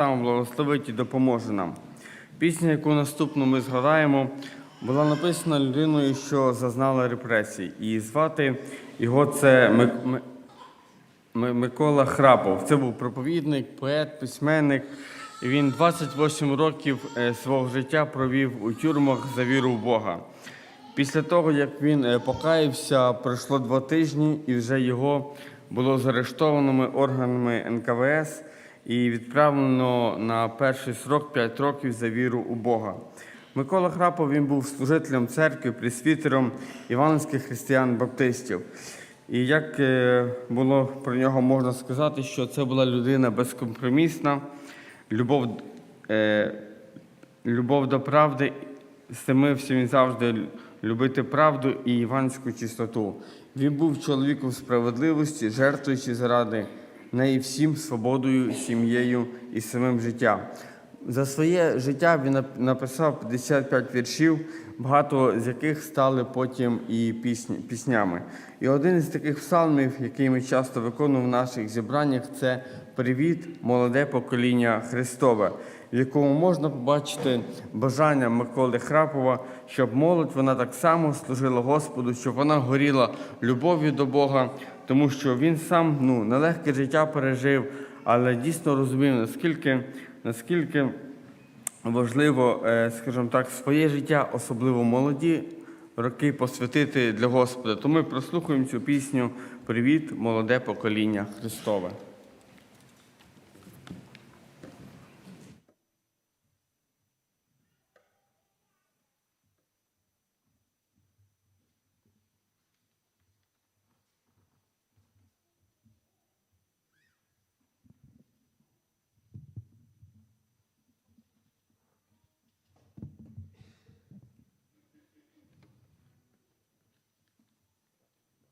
Сам благословить і допоможе нам. Пісня, яку наступну ми згадаємо, була написана людиною, що зазнала репресій. І звати його це Ми- Ми- Ми- Микола Храпов. Це був проповідник, поет, письменник. І він 28 років е, свого життя провів у тюрмах за віру в Бога. Після того, як він е, покаявся, пройшло два тижні, і вже його було заарештованими органами НКВС і відправлено на перший срок 5 років за віру у Бога. Микола Храпов він був служителем церкви, пресвітером іванських християн-баптистів. І як е, було про нього можна сказати, що це була людина безкомпромісна, любов, е, любов до правди, стремився він завжди любити правду і іванську чистоту. Він був чоловіком справедливості, жертвуючи заради неї всім свободою, сім'єю і самим життям. За своє життя він написав 55 віршів, багато з яких стали потім і пісні, піснями. І один із таких псалмів, який ми часто виконуємо в наших зібраннях, це Привіт, молоде покоління Христове, в якому можна побачити бажання Миколи Храпова, щоб молодь вона так само служила Господу, щоб вона горіла любов'ю до Бога, тому що він сам ну, нелегке життя пережив, але дійсно розумів, наскільки, наскільки важливо, е, скажімо так, своє життя, особливо молоді роки посвятити для Господа. Тому ми прослухаємо цю пісню Привіт, молоде покоління Христове.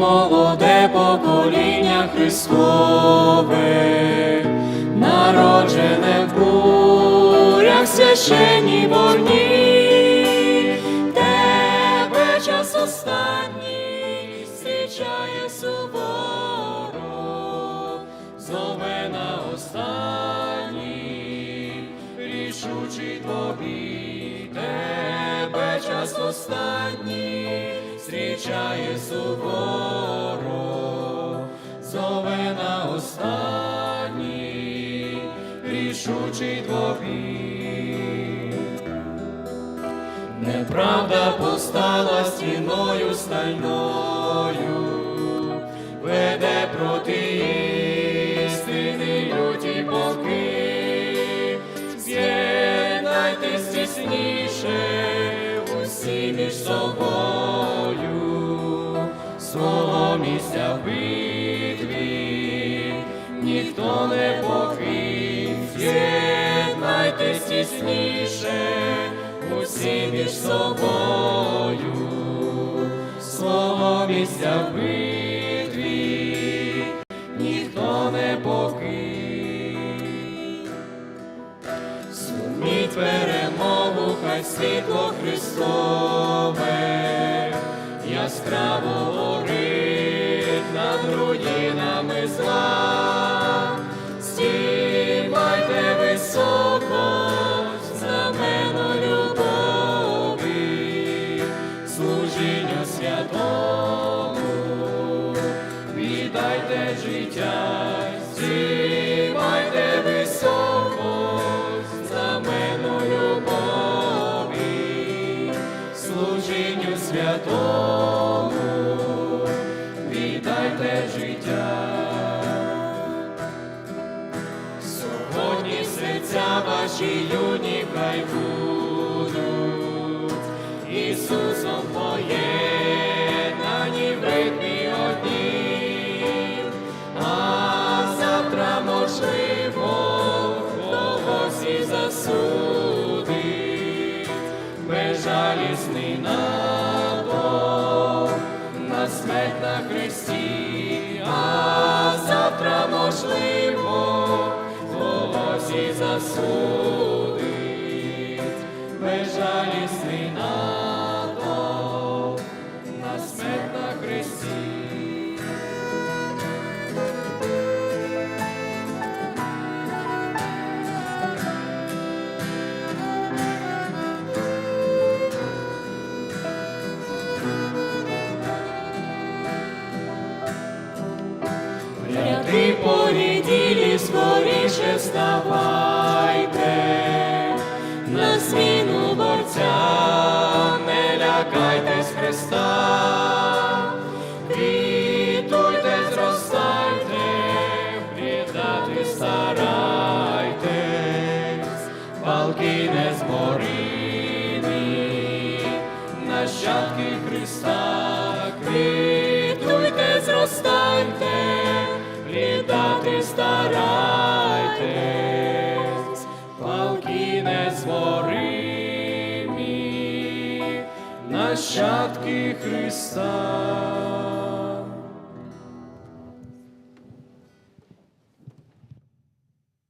молоде покоління Христове, народжене в бурях священній борні, тебе час останній зустрічає суворо, зове на останній, рішучий тобі, тебе час останній зустрічає суворо, Неправда постала стіною стальною, веде проти істини люті полки. З'єднайтесь тісніше усі між собою, свого місця в битві ніхто не покрив. З'єднайтесь тісніше усі між собою, свого місця в битві ніхто не покрив. Суміть перемогу, хай світло Христове, яскраво горить над руїнами зла. святому, віддайте життя, сьогодні серця ваші юні хай будуть, Ісусом поєднані в ритмі одні, а завтра можливо когось і засудить. Безжалісний нас. Засудить безжалісний надо на смерть на хресті. Ряди скоріше вставайте, на зміну борцям, не лякайтесь Христа, квітуйте, зростайте, врідати старайтесь, палки не зморені, нащадки Христа, літати старайтесь, палки не зворимі, нащадки Христа.